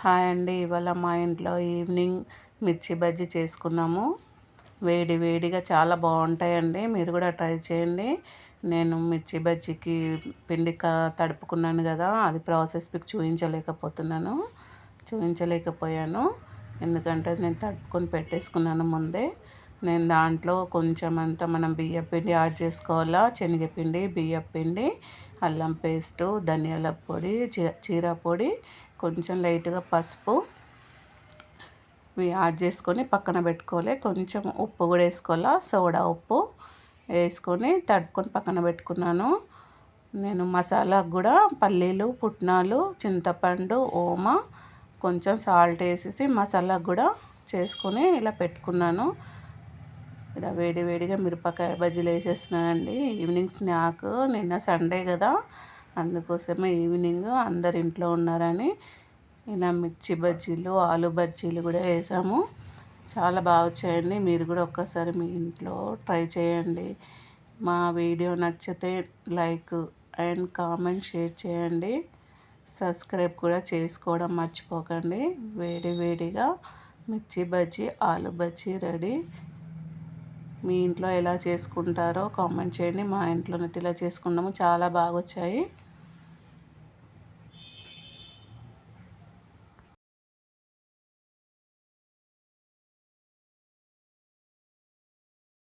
Hi అండి. ఇవాళ మా ఇంట్లో ఈవినింగ్ మిర్చి బజ్జీ చేసుకున్నాము. వేడి వేడిగా చాలా బాగుంటాయండి. మీరు కూడా ట్రై చేయండి. నేను మిర్చి బజ్జీకి పిండి తడుపుకున్నాను కదా అది ప్రాసెస్ మీకు చూపించలేకపోతున్నాను. చూపించలేకపోయాను. ఎందుకంటే నేను తడుపుకొని పెట్టేసుకున్నాను ముందే. నేను దాంట్లో కొంచెం అంత మనం బియ్యం పిండి యాడ్ చేసుకోవాలా? శనగపిండి బియ్యం పిండి అల్లం పేస్టు ధనియాల పొడి చీర పొడి కొంచెం లైట్గా పసుపు ఇవి యాడ్ చేసుకొని పక్కన పెట్టుకోవాలి. కొంచెం ఉప్పు కూడా వేసుకోవాలా? సోడా ఉప్పు వేసుకొని తడుపుకొని పక్కన పెట్టుకున్నాను. నేను మసాలాకు కూడా పల్లీలు పుట్నాలు చింతపండు ఓమ కొంచెం సాల్ట్ వేసేసి మసాలాకు కూడా చేసుకొని ఇలా పెట్టుకున్నాను. ఇలా వేడి వేడిగా మిరపకాయ బజ్జీలు వేసేస్తున్నానండి. ఈవినింగ్ స్నాక్ నిన్న సండే కదా. అందుకోసమే ఈవినింగ్ అందరు ఇంట్లో ఉన్నారని ఇలా మిర్చి బజ్జీలు ఆలు బజ్జీలు కూడా వేసాము. చాలా బాగా వచ్చాయండి. మీరు కూడా ఒక్కసారి మీ ఇంట్లో ట్రై చేయండి. మా వీడియో నచ్చితే లైక్ అండ్ కామెంట్ షేర్ చేయండి. సబ్స్క్రైబ్ కూడా చేసుకోవడం మర్చిపోకండి. వేడి వేడిగా మిర్చి బజ్జీ ఆలు బజ్జీ రెడీ. మీ ఇంట్లో ఎలా చేసుకుంటారో కామెంట్ చేయండి. మా ఇంట్లోనైతే ఇలా చేసుకున్నాము చాలా బాగా వచ్చాయి.